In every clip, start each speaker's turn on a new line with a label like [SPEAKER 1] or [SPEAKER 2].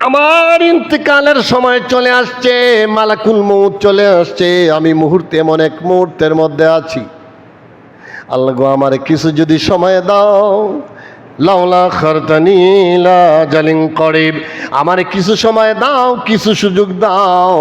[SPEAKER 1] আমার ইন্তকালের সময় চলে আসছে, মালাকুল মৌত চলে আসছে। আমি মুহূর্তে এমন এক মুহূর্তের মধ্যে আছি। আল্লাহ আমার কিছু যদি সময় দাও লাউলা খরতানিলা জালিং করিব আমারে কিছু সময় দাও, কিছু সুযোগ দাও।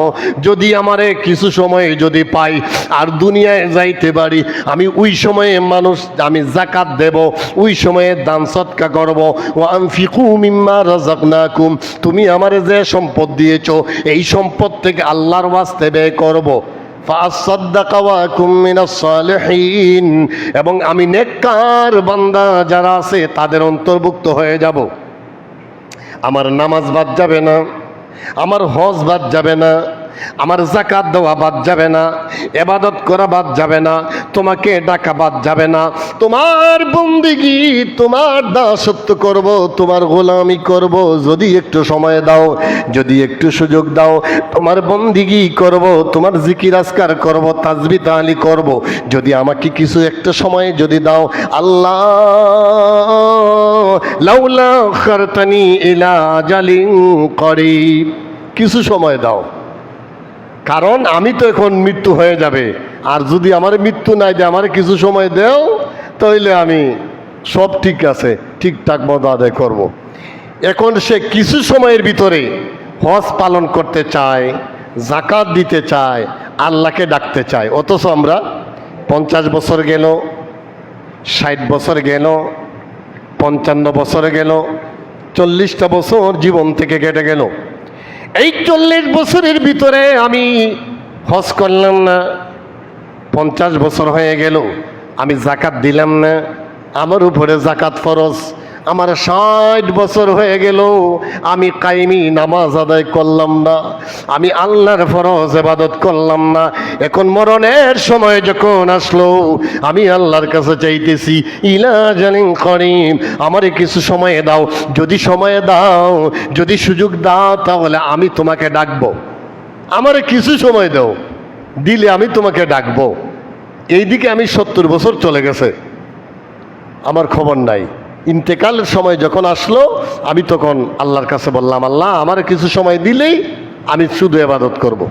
[SPEAKER 1] যদি আমারে কিছু সময় যদি পাই, আর দুনিয়ায় যাইতে পারি, আমি ওই সময়ে মানুষ, আমি জাকাত দেব, ওই সময়ে দান সৎকা করব। ও আনফিকু মিম্মা রাজাকনাকুম তুমি আমারে যে সম্পদ দিয়েছ, এই সম্পদ থেকে আল্লাহর ওয়াস্তে ব্যয় করব। এবং আমি নেককার বান্দা যারা আছে, তাদের অন্তর্ভুক্ত হয়ে যাব। আমার নামাজ বাদ যাবে না, আমার হজ বাদ যাবে না আমার জাকাত দেওয়া বাদ যাবে না, এবাদত করা বাদ যাবে না, তোমাকে ডাকা বাদ যাবে না, তোমার বন্দিগি তোমার দাসত্ব করব, তোমার গোলামি করব, যদি একটু সময় দাও, যদি একটু সুযোগ দাও, তোমার বন্দিগি করব, তোমার জিকির আজকার করব, তাজবি তালি করব, যদি আমাকে কিছু একটা সময় যদি দাও, আল্লাহ, লাউলা খারতানি ইলা জালিন করিব, কিছু সময় দাও। কারণ আমি তো এখন মৃত্যু হয়ে যাবে। আর যদি আমার মৃত্যু নাই দেয় আমার কিছু সময় দেও তাহলে আমি সব ঠিক আছে, ঠিকঠাক মতো আদায় করব। এখন সে কিছু সময়ের ভিতরে হজ পালন করতে চায় জাকাত দিতে চায়, আল্লাহকে ডাকতে চায়। অথচ আমরা পঞ্চাশ বছর গেল, ষাট বছর গেল, পঞ্চান্ন বছর গেল, চল্লিশটা বছর জীবন থেকে কেটে গেল। এই চল্লিশ বছরের ভিতরে আমি হজ করলাম না, পঞ্চাশ বছর হয়ে গেল, আমি জাকাত দিলাম না, আমার উপরে জাকাত ফরজ। আমার ষাট বছর হয়ে গেল, আমি কাইমি নামাজ আদায় করলাম না, আমি আল্লাহর ফরজ এবাদত করলাম না। এখন মরণের সময় যখন আসলো, আমি আল্লাহর কাছে চাইতেছি, ইলা জালিন করিম, আমারে কিছু সময় দাও, যদি সময় দাও, যদি সুযোগ দাও, তাহলে আমি তোমাকে ডাকবো। আমার কিছু সময় দাও, দিলে আমি তোমাকে ডাকবো। এইদিকে আমি সত্তর বছর চলে গেছে, আমার খবর নাই। ইন্তেকালের সময় যখন আসলো, আমি তখন আল্লাহর কাছে বললাম, আল্লাহ, আমার কিছু সময় দিলেই আমি শুধু এবাদত করব।